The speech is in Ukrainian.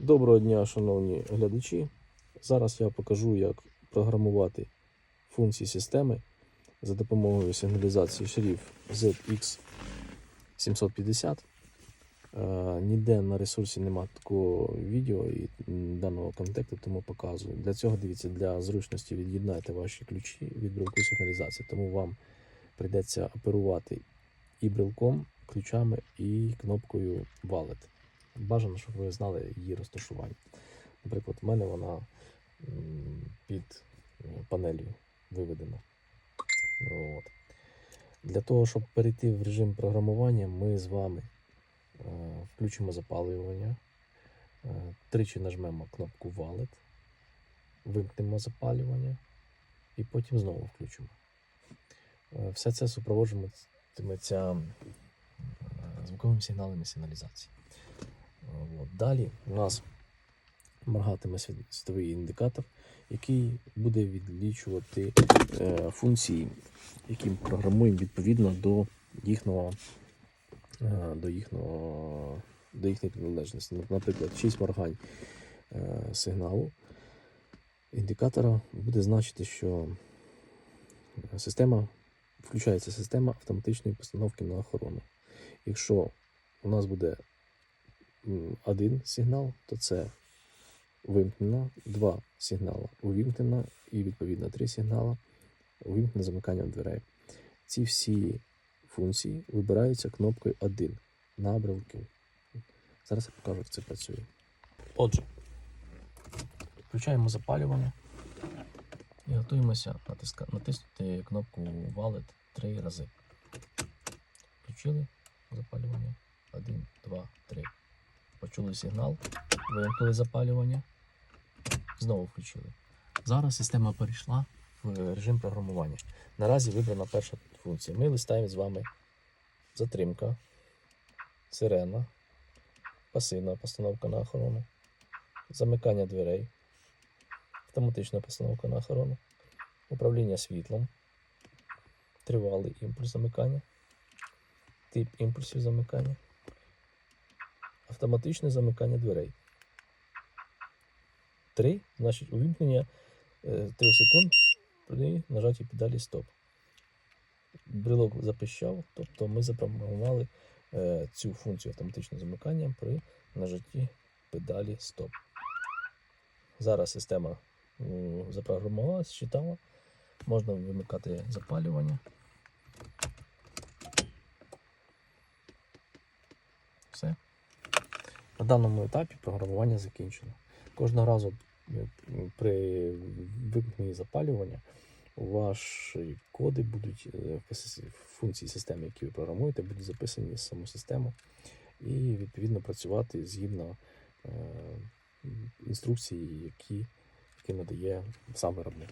Доброго дня, шановні глядачі. Зараз я покажу, як програмувати функції системи за допомогою сигналізації шриф ZX750. Е, Ніде на ресурсі немає такого відео і даного контекту, тому показую. Для цього дивіться, для зручності від'єднайте ваші ключі від брелку сигналізації, тому вам прийдеться оперувати і брелком, ключами, і кнопкою Wallet. Бажано, щоб ви знали її розташування. Наприклад, в мене вона під е, панелью виведена. От. Для того, щоб перейти в режим програмування, ми з вами е, включимо запалювання, е, тричі нажмемо кнопку Wallet, вимкнемо запалювання і потім знову включимо. Все це супроводжуватиметься е, звуковими сигналами сигналізації. От. Далі у нас моргатиме світ- світовий індикатор, який буде відлічувати е, функції, які ми програмуємо відповідно до їхнього, е, до їхнього, до їхньої приналежності. Наприклад, 6 моргань е, сигналу індикатора буде значити, що система включається система автоматичної постановки на охорону. Якщо у нас буде один сигнал, то це вимкнена, два сигнала увімкнена і відповідно три сигнала увімкнене замикання дверей. Ці всі функції вибираються кнопкою 1 на брелку. Зараз я покажу, як це працює. Отже, включаємо запалювання і готуємося натиска... натиснути кнопку Wallet три рази. Включили запалювання. Один, два, три. Почули сигнал, вимкнули запалювання, знову включили. Зараз система перейшла в режим програмування. Наразі вибрана перша функція. Ми листаємо з вами затримка, сирена, пасивна постановка на охорону, замикання дверей, автоматична постановка на охорону, управління світлом, тривалий імпульс замикання, тип імпульсів замикання, автоматичне замикання дверей. 3 значить увімкнення 3 секунд при нажатті педалі стоп. Брелок запищав, тобто ми запрограмували е, цю функцію автоматичного замикання при нажатті педалі стоп. Зараз система м, запрограмувалася, читала. Можна вимикати запалювання. Все. На даному етапі програмування закінчено. Кожного разу е, при вимкненні запалювання ваші коди будуть е, функції системи, які ви програмуєте, будуть записані в саму систему і відповідно працювати згідно е, інструкції, які, які надає сам виробник.